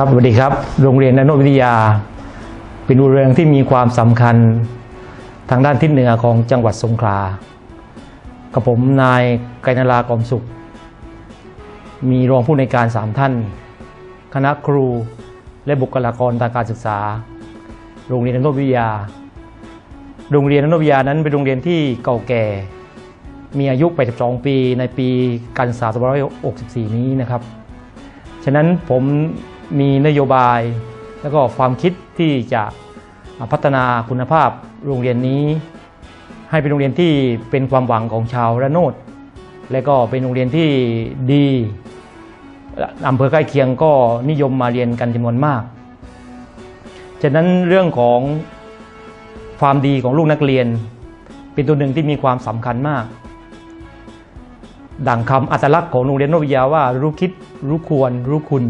ครับสวัสดีครับ โรงเรียนอนุวิทยา เป็นโรงเรียนที่มีความสำคัญทางด้านทิศเหนือของจังหวัดสงขลากับผมนายไกรนรากรมสุข มีรองผู้ในการสามท่าน คณะครูและบุคลากรทางการศึกษา โรงเรียนอนุวิทยา โรงเรียนอนุวิทยานั้นเป็นโรงเรียนที่เก่าแก่ มีอายุ 82 ปีในปีการศึกษา2564 นี้นะครับ ฉะนั้นผม มีนโยบาย แล้วก็ความคิดที่จะพัฒนาคุณภาพโรงเรียนนี้ ให้เป็นโรงเรียนที่เป็นความหวังของชาวระโนดและก็เป็นโรงเรียนที่ดีอำเภอใกล้เคียงก็นิยมมาเรียนกันจำนวนมากฉะนั้นเรื่องของความดีของลูกนักเรียน เป็นตัวหนึ่งที่มีความสำคัญมาก ดังคำอัตลักษณ์ของโรงเรียนโนวิยาว่ารู้คิดรู้ควรรู้คุณ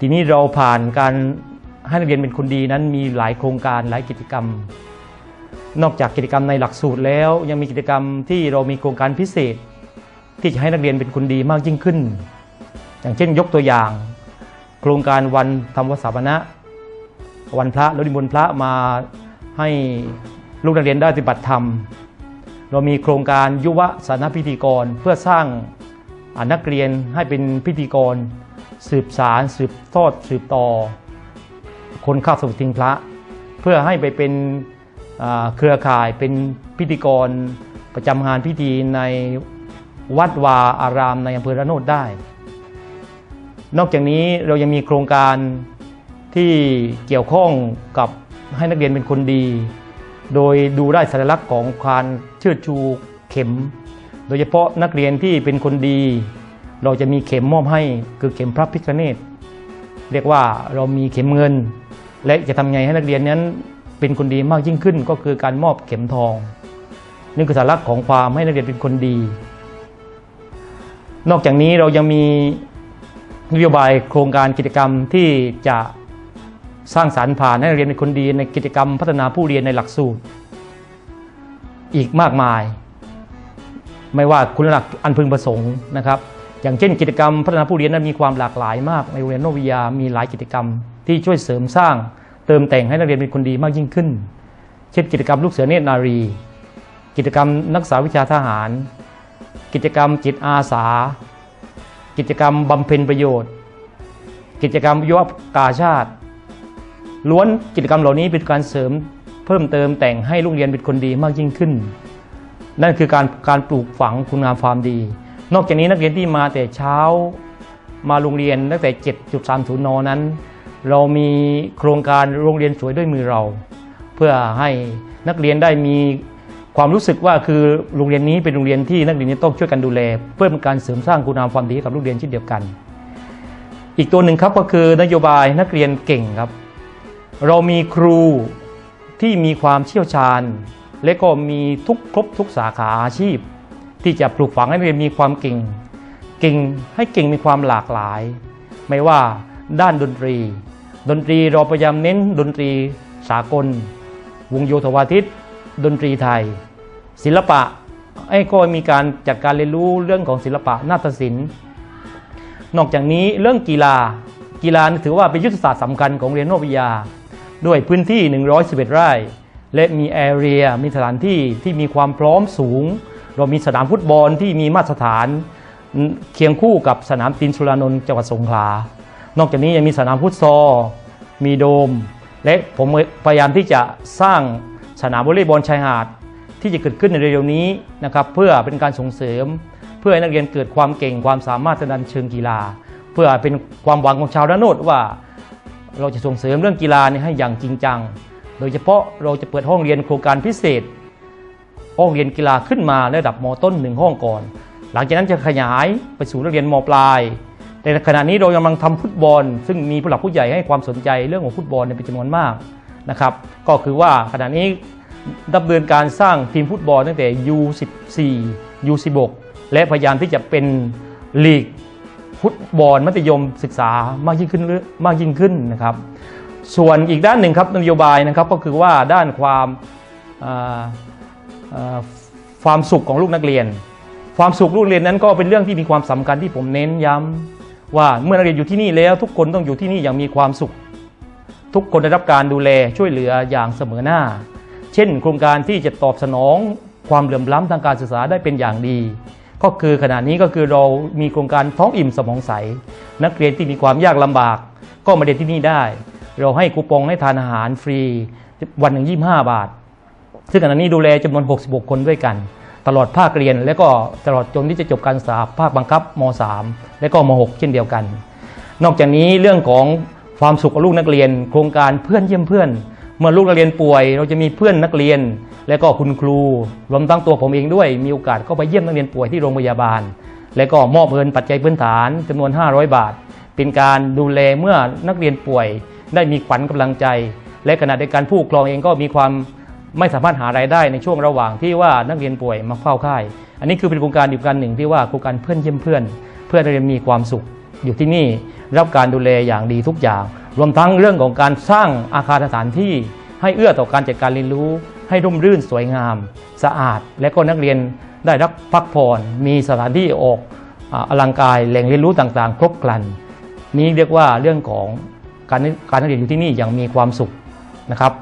ทีนี้เราผ่านการให้นักเรียนเป็นคนดีนั้นมีหลายโครงการหลายกิจกรรม นอกจากกิจกรรมในหลักสูตรแล้ว ยังมีกิจกรรมที่เรามีโครงการพิเศษ ที่จะให้นักเรียนเป็นคนดีมากยิ่งขึ้น อย่างเช่นยกตัวอย่าง โครงการวันธรรมวสาปณะวันพระแล้วนิมนต์พระมาให้ลูกนักเรียนได้ปฏิบัติธรรม เรามีโครงการยุวสานพิธีกรเพื่อสร้างอนักเรียนให้เป็นพิธีกร สืบสารสืบทอดสืบต่อ คนข้าสมุทรทิงพระ เพื่อให้ไปเป็นเครือข่ายเป็นพิธีกรประจำงานพิธีในวัดวาอารามในอำเภอระโนดได้ นอกจากนี้เรายังมีโครงการที่เกี่ยวข้องกับให้นักเรียนเป็นคนดี โดยดูได้สัญลักษณ์ของการเชิดชูเข็ม โดยเฉพาะนักเรียนที่เป็นคนดี เราจะมีเข็มมอบให้คือเข็มพระพิฆเนศเรียกว่าเรามีเข็มเงิน และจะทำไงให้นักเรียนนั้นเป็นคนดีมากยิ่งขึ้นก็คือการมอบเข็มทองนี่คือสัญลักษณ์ของความให้นักเรียนเป็นคนดี นอกจากนี้เรายังมีนโยบายโครงการกิจกรรมที่จะสร้างสารรค์ผ่านให้นักเรียนเป็นคนดีในกิจกรรมพัฒนาผู้เรียนในหลักสูตร อีกมากมาย ไม่ว่าคุณลักษณ์อันพึงประสงค์นะครับ อย่างเช่นกิจกรรมพัฒนาผู้เรียนนั้นมีความหลากหลายมากในโรงเรียนโนวิยามีหลายกิจกรรม ที่ช่วยเสริมสร้าง เติมแต่งให้นักเรียนเป็นคนดีมากยิ่งขึ้น เช่น กิจกรรมลูกเสือเนตรนารี กิจกรรมนักศึกษาวิชาทหาร กิจกรรมจิตอาสา กิจกรรมบำเพ็ญประโยชน์ กิจกรรมยุวกาชาติ ล้วนกิจกรรมเหล่านี้เป็นการเสริมเพิ่มเติมแต่งให้ลูกเรียนเป็นคนดีมากยิ่งขึ้น นั่นคือการการปลูกฝังคุณงามความดี นอกจากนี้นักเรียนที่มาแต่เช้ามาโรงเรียนตั้งแต่ 7.30 น นั้น เรามีโครงการโรงเรียนสวยด้วยมือเรา เพื่อให้นักเรียนได้มีความรู้สึกว่าคือโรงเรียนนี้เป็นโรงเรียนที่นักเรียนต้องช่วยกันดูแล เพื่อเป็นการเสริมสร้างคุณงามความดีกับลูกเรียนเช่นเดียวกัน อีกตัวหนึ่งครับก็คือนโยบายนักเรียนเก่งครับ เรามีครูที่มีความเชี่ยวชาญ และก็มีทุกครบทุกสาขาอาชีพ ที่จะปลูกฝังให้นักเรียนมีความเก่ง เก่งให้เก่งมีความหลากหลาย ไม่ว่าด้านดนตรี ดนตรีเราพยายามเน้นดนตรีสากล วงโยธวาทิต ดนตรีไทย ศิลปะไอ้ก็มีการจัดการเรียนรู้เรื่องของศิลปะนาฏศิลป์นอกจากนี้เรื่องกีฬากีฬาถือว่าเป็นยุทธศาสตร์สำคัญของเรียนโนวิยา ด้วยพื้นที่ 111 ไร่ และมีแอเรียมีสถานที่ที่มีความพร้อมสูง เรามีสนามฟุตบอลที่มีมาตรฐานเคียงคู่กับสนามตินสุรานนท์จังหวัดสงขลา นอกจากนี้ยังมีสนามฟุตซอลมีโดม และผมพยายามที่จะสร้างสนามวอลเลย์บอลชายหาดที่จะเกิดขึ้นในเร็วๆนี้นะครับเพื่อเป็นการส่งเสริม เพื่อให้นักเรียนเกิดความเก่งความสามารถทางด้านเชิงกีฬา เพื่อเป็นความหวังของชาวระโนดว่า เราจะส่งเสริมเรื่องกีฬานี่ยให้อย่างจริงจัง โดยเฉพาะเราจะเปิดห้องเรียนโครงการพิเศษ ห้องเรียนกีฬาขึ้นมาระดับมต้นหนึ่งห้องก่อน หลังจากนั้นจะขยายไปสู่นักเรียนมปลาย แต่ขณะนี้เรากำลังทำฟุตบอล ซึ่งมีผู้หลักผู้ใหญ่ให้ความสนใจเรื่องของฟุตบอลเนี่ยเป็นจำนวนมากนะครับ ก็คือว่าขณะนี้ดำเนินการสร้างทีมฟุตบอลตั้งแต่ U14 U16 และพยายามที่จะเป็นลีกฟุตบอลมัธยมศึกษามากยิ่งขึ้นมากยิ่งขึ้นนะครับ ส่วนอีกด้านหนึ่งครับนโยบายนะครับก็คือว่าด้านความ ความสุขของลูกนักเรียน ความสุขลูกเรียนนั้นก็เป็นเรื่องที่มีความสำคัญที่ผมเน้นย้ำว่าเมื่อนักเรียนอยู่ที่นี่แล้ว ทุกคนต้องอยู่ที่นี่อย่างมีความสุข ทุกคนได้รับการดูแลช่วยเหลืออย่างเสมอหน้า เช่น โครงการที่จะตอบสนองความเหลื่อมล้ำทางการศึกษาได้เป็นอย่างดี ก็คือขณะนี้ก็คือเรามีโครงการท้องอิ่มสมองใส นักเรียนที่มีความยากลำบาก ก็มาเรียนที่นี่ได้ เราให้คูปองให้ทานอาหารฟรีวันหนึ่ง25บาท ซึ่งขณะนี้ดูแลจำนวน 66 คนด้วยกัน ตลอดภาคเรียน และก็ตลอดจนที่จะจบการศึกษาภาคบังคับม .3 และก็ม .6 เช่นเดียวกัน นอกจากนี้เรื่องของความสุขของลูกนักเรียน โครงการเพื่อนเยี่ยมเพื่อน เมื่อลูกนักเรียนป่วย เราจะมีเพื่อนนักเรียน และก็คุณครู รวมทั้งตัวผมเองด้วย มีโอกาสเข้าไปเยี่ยมนักเรียนป่วยที่โรงพยาบาล และก็มอบเงินปัจจัยพื้นฐานจำนวน 500 บาท เป็นการดูแลเมื่อนักเรียนป่วย ได้มีขวัญกำลังใจ และขณะเดียวกันผู้ปกครองเองก็มีความ ไม่สามารถหารายได้ในช่วงระหว่างที่ว่านักเรียนป่วยมาเฝ้าค่าย อันนี้คือเป็นโครงการอีกการหนึ่งที่ว่าโครงการเพื่อนเยี่ยมเพื่อน เพื่อนเรียนมีความสุข อยู่ที่นี่รับการดูแลอย่างดีทุกอย่าง รวมทั้งเรื่องของการสร้างอาคารสถานที่ ให้เอื้อต่อการจัดการเรียนรู้ ให้ร่มรื่นสวยงาม สะอาด และก็นักเรียนได้รับพักผ่อนมีสถานที่ออกอ่าอลังกายแหล่งเรียนรู้ต่างๆ ครบครัน นี้เรียกว่าเรื่องของการการนักเรียนอยู่ที่นี่อย่างมีความสุขนะครับ